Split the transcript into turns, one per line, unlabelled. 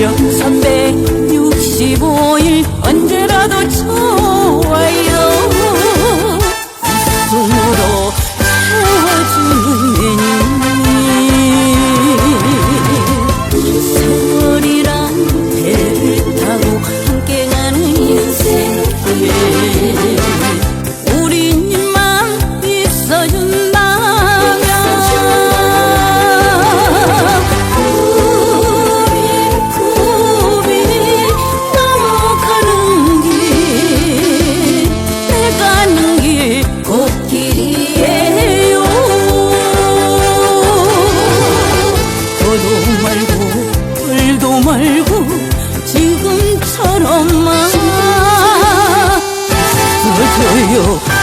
무려 365일 언제라도 처음 말고 울도 말고 지금처럼만. 웃어줘요.